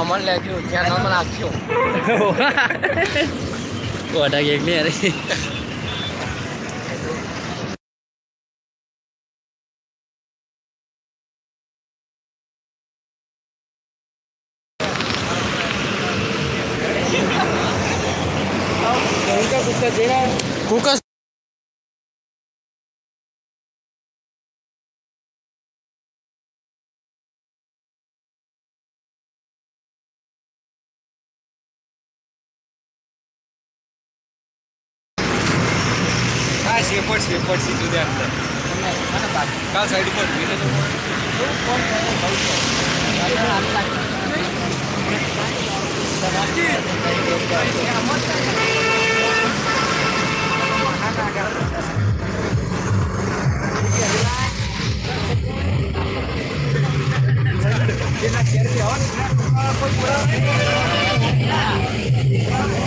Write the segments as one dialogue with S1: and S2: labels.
S1: আমার লাগে
S2: আমার আছো ওটা গেগনি
S1: আরে?
S3: હા શેપડ શેપડ સીધું ત્યાં અંદર. કા સાઈડ પર ભીને તો
S4: ધરાને એક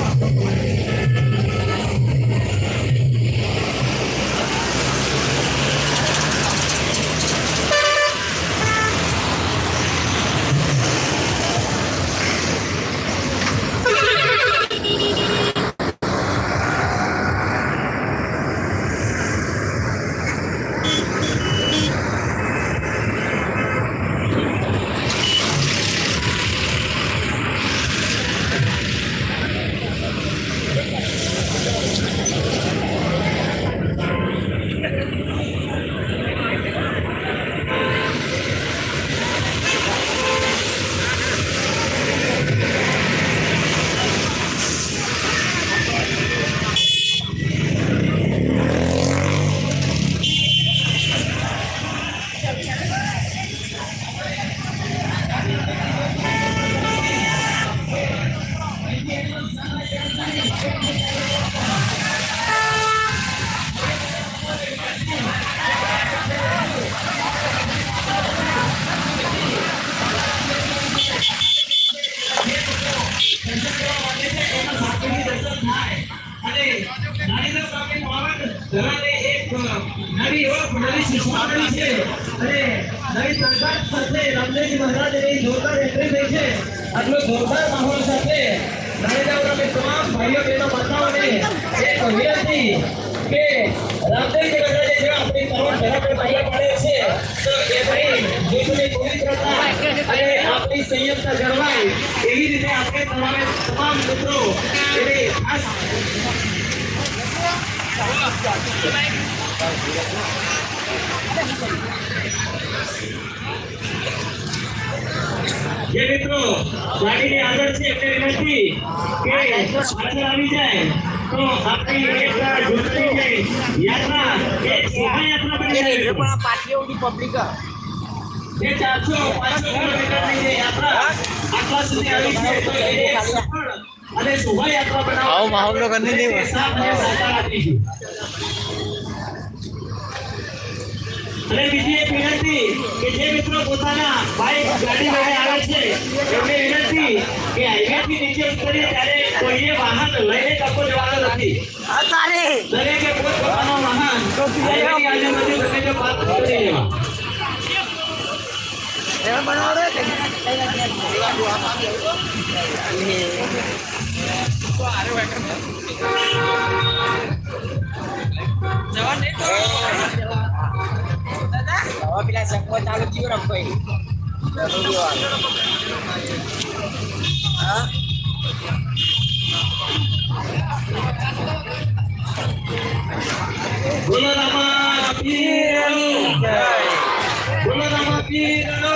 S4: અને નવી સરકાર સાથે રામદેવજી મહારાજની જોરદાર એન્ટ્રી થઈ છે. આટલો જોરદાર માહોલ સાથે તમામ ભાઈઓ, બહેનો માતાઓને એક વિનંતી કે રામદેવજી મહારાજે જે આપણી તરુણ ધરા પર પાડે છે અને આપણી સંયમતા જળવાય એવી રીતે આપણે તમામે તમામ મિત્રો એની ખાસ જે મિત્રો ગાડીની આગળ છે એટલે વિનંતી કે પાછળ આવી જાય તો આપણી એક જૂથની જે યાત્રા એ શોભાયાત્રા બની જાય.
S1: પણ પાટીઓ પબ્લિક
S4: જે ચારસો પાંચસો કિલોમીટરની જે યાત્રા આટલા સુધી આવી છે તો એ સફળ અને શોભાયાત્રા બનાવવા
S2: આવો માહોલ તો કરની નહીં
S4: સહકાર આપીશું અને બીજી એક વિનંતી કે જે મિત્રો પોતાના બાઇક ગાડી લઈને આવે છે એમને વિનંતી કે હાઈવે થી નીચે ઉતરીએ ત્યારે કોઈએ વાહન લઈને ટકો જવાનો નથી. દરેકે પોતપોતાનો વાહન હાઈવેની આજુબાજુ ગમે તે પાર્ક કરી લેવા. bila semua tahu
S1: jiwa rampai. Jiwa. Hah? Bulan nama Pino. Bulan nama Pino.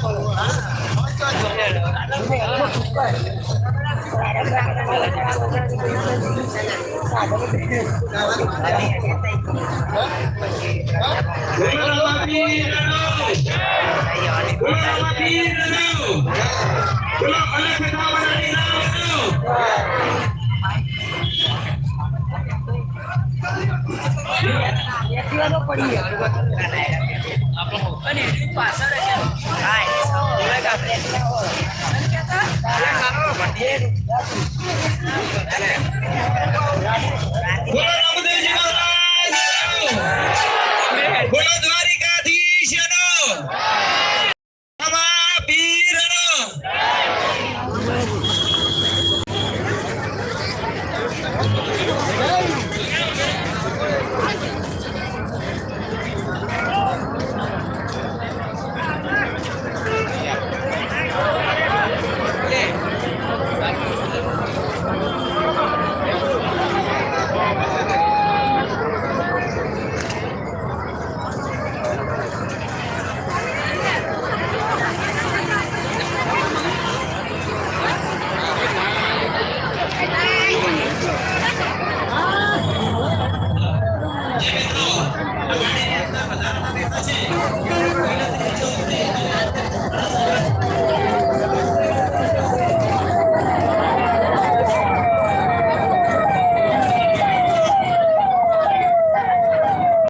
S3: હા
S4: ગુલાબી રણો ગુલાબી રણો ગુલાબ